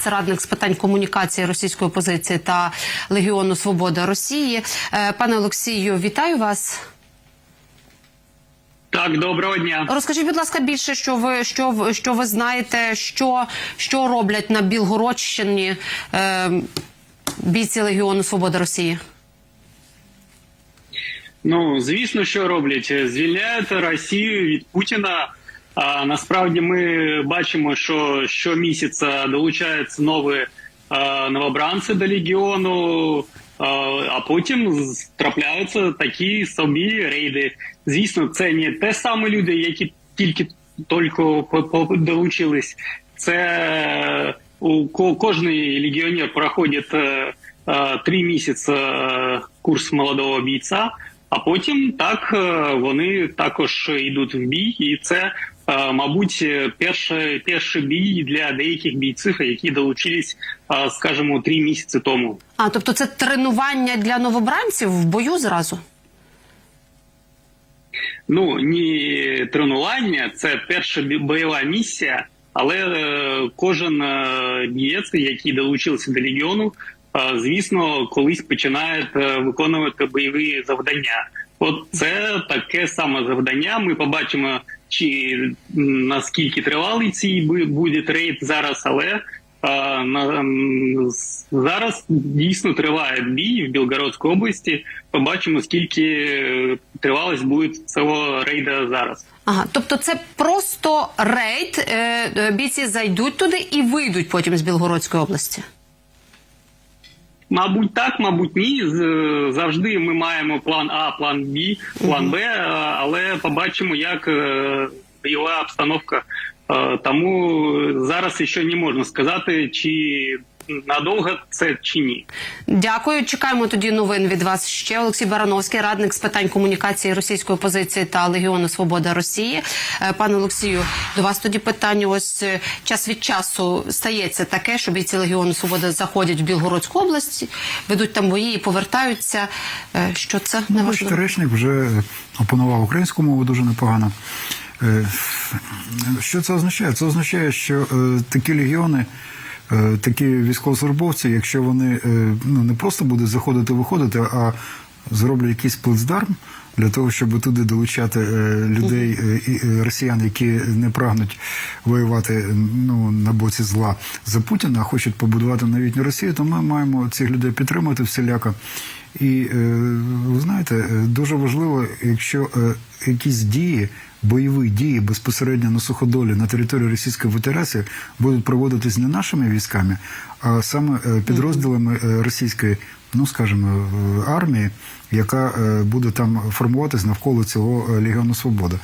Це радник з питань комунікації російської опозиції та Легіону Свобода Росії. Е, Пане Олексію, вітаю вас. Так, доброго дня. Розкажіть, будь ласка, більше, що ви що ви що ви знаєте, що, що роблять на Білгородщині е, бійці Легіону Свобода Росії? Ну звісно, що роблять? Звільняють Росію від Путіна. А насправді ми бачимо, що щомісяця долучаються нові новобранці до легіону, а, потім трапляються такі собі рейди. Звісно, це не те саме люди, які тільки тільки долучились. Це у ко- кожний легіонер проходить е, е, три місяці е, курс молодого бійця. А потім так е, вони також йдуть в бій, і це, е, мабуть, перший, перший бій для деяких бійців, які долучились, е, скажімо, три місяці тому. А тобто це тренування для новобранців в бою зразу? Ну ні, тренування це перша бойова місія, але кожен бієць, який долучився до легіону, звісно, колись починає е, виконувати бойові завдання. От це таке саме завдання. Ми побачимо, чи наскільки тривалий цей буде рейд зараз, але е, на, зараз дійсно триває бій в Білгородській області. Побачимо, скільки е, тривалість буде цього рейда зараз. Ага, тобто це просто рейд. Е, е, бійці зайдуть туди і вийдуть потім з Білгородської області. Мабуть, так, мабуть, ні. Завжди ми маємо план А, план Б, план Б, е, але побачимо, як е, бойова обстановка. Е, Тому зараз ще не можна сказати, чи надовго це чи ні. Дякую. Чекаємо тоді новин від вас ще. Олексій Барановський, радник з питань комунікації російської опозиції та Легіону Свобода Росії. Е, Пане Олексію, до вас тоді питання. Ось е, час від часу стається таке, що бійці Легіону Свобода заходять в Білгородську область, ведуть там бої і повертаються. Е, Що це Ну, на бачите, вашу речник вже опанував українську мову дуже непогано. Що це означає? Це означає, що е, такі легіони, такі військовослужбовці, якщо вони е, ну, не просто будуть заходити виходити, а зроблять якийсь плацдарм для того, щоб туди долучати е, людей, е, е, росіян, які не прагнуть воювати ну, на боці зла за Путіна, а хочуть побудувати новітню Росію, то ми маємо цих людей підтримати всіляко. І ви знаєте, дуже важливо, якщо якісь дії, бойові дії безпосередньо на суходолі на території Російської Федерації будуть проводитись не нашими військами, а саме підрозділами російської, ну скажімо, е, армії, яка е, буде там формуватись навколо цього е, Легіону Свобода.